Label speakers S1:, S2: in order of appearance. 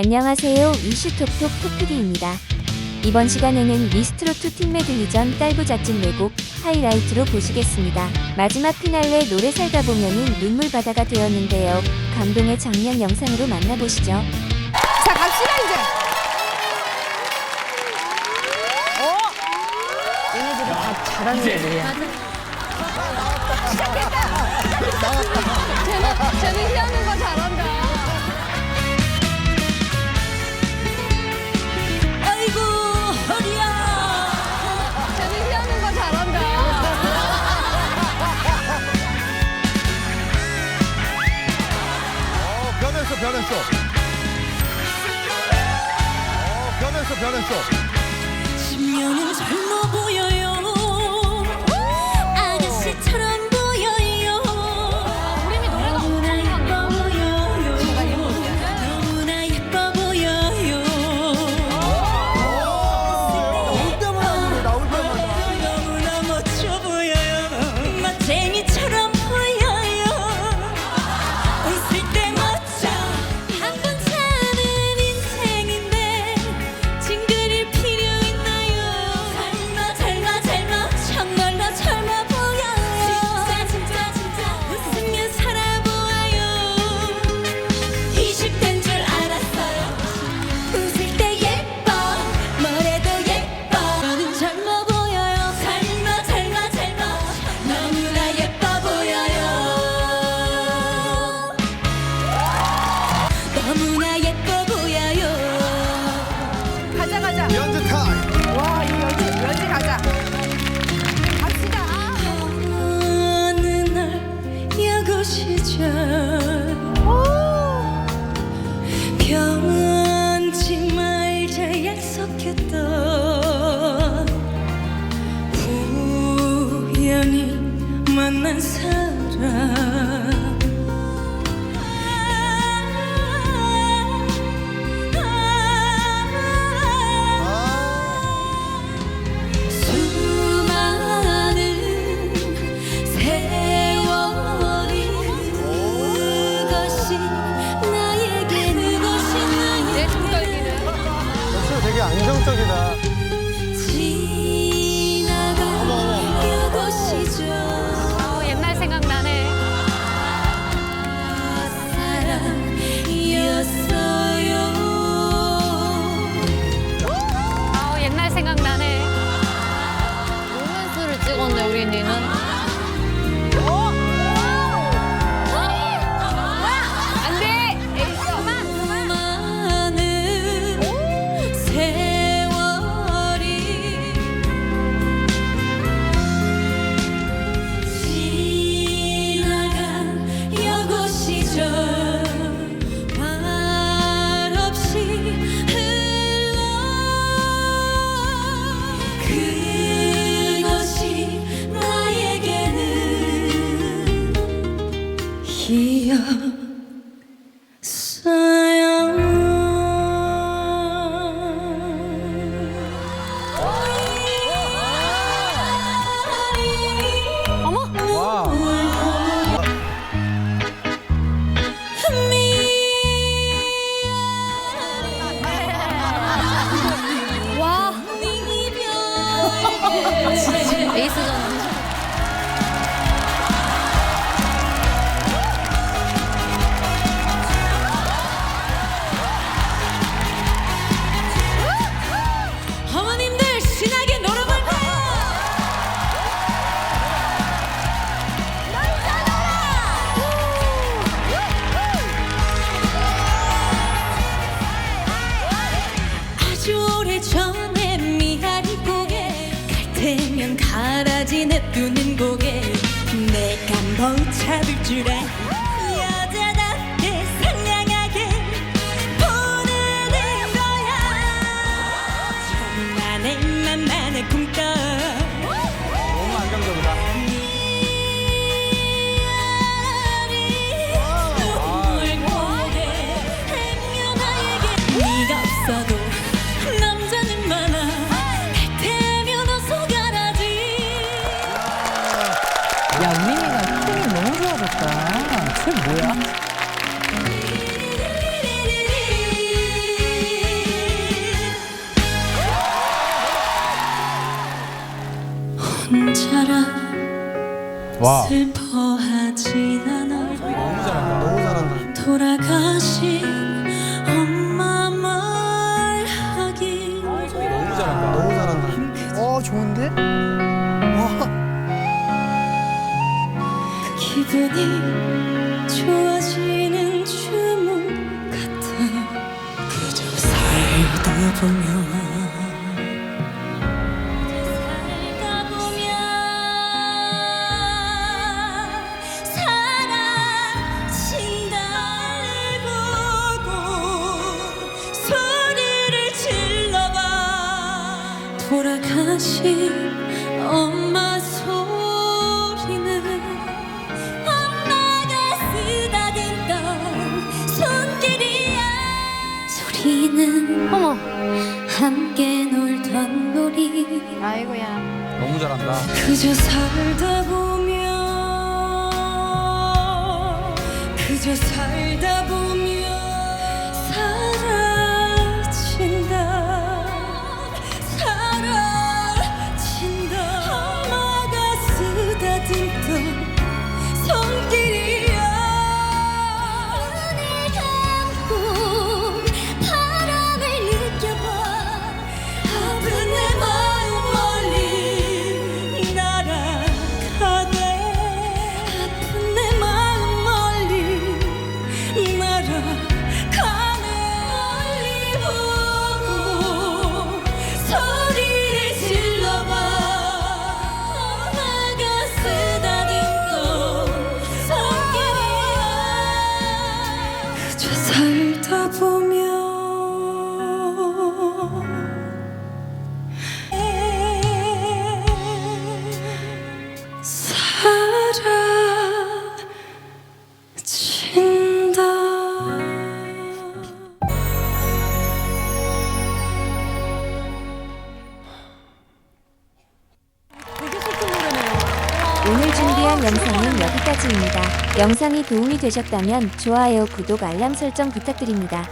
S1: 안녕하세요. 이슈톡톡 토피디입니다. 이번 시간에는 미스트로트 팀메드 이전 딸부잣집 왜곡 하이라이트로 보시겠습니다. 마지막 피날레 노래 살다 보면은 눈물 바다가 되었는데요. 감동의 장면 영상으로 만나보시죠.
S2: 자 갑시다 이제. 어? 얘네들이 다 잘하는 애들이야. 시작했다.
S3: 쟤는
S2: 쟤는 희하는 거 잘한다.
S4: 변했어. 어, 변했어, 변했어.
S3: 10년은 젊어 보여요. 되면 가라지 내두는 고개. 내가 못 잡을 줄 알아
S4: 와.
S3: 슬퍼하진 않아
S4: 너무 잘한다. 너무 잘한다.
S3: 돌아가신 엄마 말하길
S4: 너무 잘한다. 너무 잘한다.
S2: 어 좋은데?
S3: 기분이 좋아지는 주문 같아 그저 살다 보면 돌아가신 엄마 소리는 엄마가 쓰다듬던 손길이야 소리는 어머 함께 놀던 놀이
S2: 아이고야.
S4: 너무 잘한다.
S3: 그저 살다 보면 그저 살다 보면
S1: 준비한 영상은 여기까지입니다. 영상이 도움이 되셨다면 좋아요, 구독, 알람 설정 부탁드립니다.